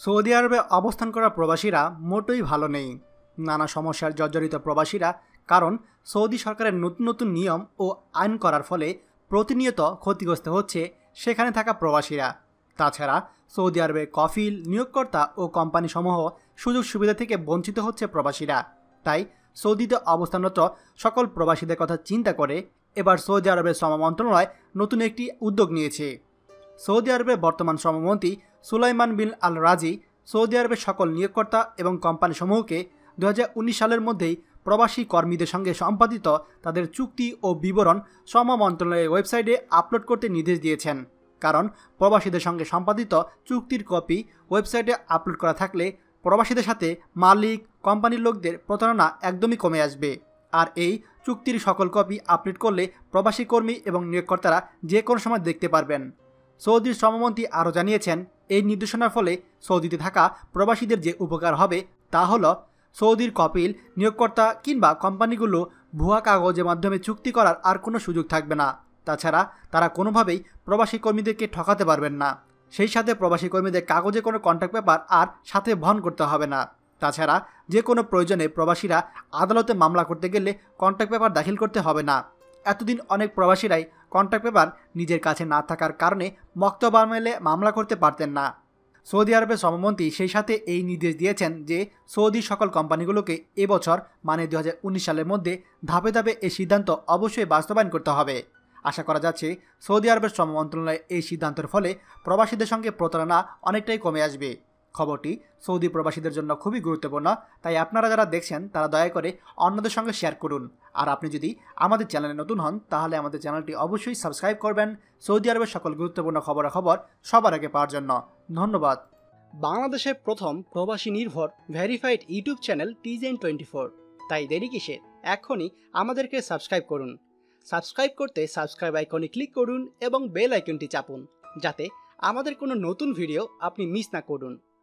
Saudi আরবে অবস্থান করা প্রবাসীরা মোটেই ভালো নেই। নানা সমস্যার জর্জরিত প্রবাসীরা কারণ সৌদি সরকারের নতুন নতুন নিয়ম ও আইন করার ফলে প্রতিনিয়ত ক্ষতিগ্রস্ত হচ্ছে সেখানে থাকা প্রবাসীরা। তাছাড়া সৌদি আরবে কফিল নিয়োগকর্তা ও কোম্পানিসমূহ সুযোগ সুবিধা থেকে বঞ্চিত হচ্ছে প্রবাসীরা। তাই সৌদিতে অবস্থানরত সকল প্রবাসীদের কথা চিন্তা করে এবার সৌদি আরবের শ্রম মন্ত্রণালয় নতুন একটি উদ্যোগ নিয়েছে। সৌদি আরবের বর্তমান শ্রমমন্ত্রী সুলাইমান বিন আল রাজি সৌদি আরবের সকল নিয়োগকর্তা এবং কোম্পানিসমূহকে দু হাজার সালের মধ্যেই প্রবাসী কর্মীদের সঙ্গে সম্পাদিত তাদের চুক্তি ও বিবরণ শ্রম মন্ত্রণালয়ের ওয়েবসাইটে আপলোড করতে নির্দেশ দিয়েছেন। কারণ প্রবাসীদের সঙ্গে সম্পাদিত চুক্তির কপি ওয়েবসাইটে আপলোড করা থাকলে প্রবাসীদের সাথে মালিক, কোম্পানির লোকদের প্রতারণা একদমই কমে আসবে। আর এই চুক্তির সকল কপি আপলোড করলে প্রবাসী কর্মী এবং নিয়োগকর্তারা যে কোনো সময় দেখতে পারবেন। সৌদির শ্রমমন্ত্রী আরও জানিয়েছেন, এই নির্দেশনার ফলে সৌদিতে থাকা প্রবাসীদের যে উপকার হবে তা হল সৌদির কপিল, নিয়োগকর্তা কিংবা কোম্পানিগুলো ভুয়া কাগজের মাধ্যমে চুক্তি করার আর কোনো সুযোগ থাকবে না। তাছাড়া তারা কোনোভাবেই প্রবাসী কর্মীদেরকে ঠকাতে পারবেন না। সেই সাথে প্রবাসী কর্মীদের কাগজে কোনো কন্ট্যাক্ট পেপার আর সাথে বহন করতে হবে না। তাছাড়া যে কোনো প্রয়োজনে প্রবাসীরা আদালতে মামলা করতে গেলে কন্ট্যাক্ট পেপার দাখিল করতে হবে না। এতদিন অনেক প্রবাসীরাই কন্ট্যাক্ট পেপার নিজের কাছে না থাকার কারণে মক্তবা মেলে মামলা করতে পারতেন না। সৌদি আরবের শ্রমমন্ত্রী সেই সাথে এই নির্দেশ দিয়েছেন যে সৌদি সকল কোম্পানিগুলোকে এবছর মানে দু হাজার উনিশ সালের মধ্যে ধাপে ধাপে এই সিদ্ধান্ত অবশ্যই বাস্তবায়ন করতে হবে। আশা করা যাচ্ছে সৌদি আরবের শ্রম মন্ত্রণালয়ের এই সিদ্ধান্তের ফলে প্রবাসীদের সঙ্গে প্রতারণা অনেকটাই কমে আসবে। খবরটি সৌদি প্রবাসীদের জন্য খুবই গুরুত্বপূর্ণ, তাই আপনারা যারা দেখছেন, তারা দয়া করে অন্যদের সঙ্গে শেয়ার করুন। আর আপনি যদি আমাদের চ্যানেলে নতুন হন, তাহলে আমাদের চ্যানেলটি অবশ্যই সাবস্ক্রাইব করবেন। সৌদি আরবের সকল গুরুত্বপূর্ণ খবরাখবর সবার আগে পাওয়ার জন্য ধন্যবাদ। বাংলাদেশের প্রথম প্রবাসী নির্ভর ভেরিফাইড ইউটিউব চ্যানেল টিজেন টোয়েন্টি ফোর তাই দেরি কিসের? এখনই আমাদেরকে সাবস্ক্রাইব করুন। সাবস্ক্রাইব করতে সাবস্ক্রাইব আইকনে ক্লিক করুন এবং বেল আইকনটি চাপুন, যাতে আমাদের কোনো নতুন ভিডিও আপনি মিস না করুন।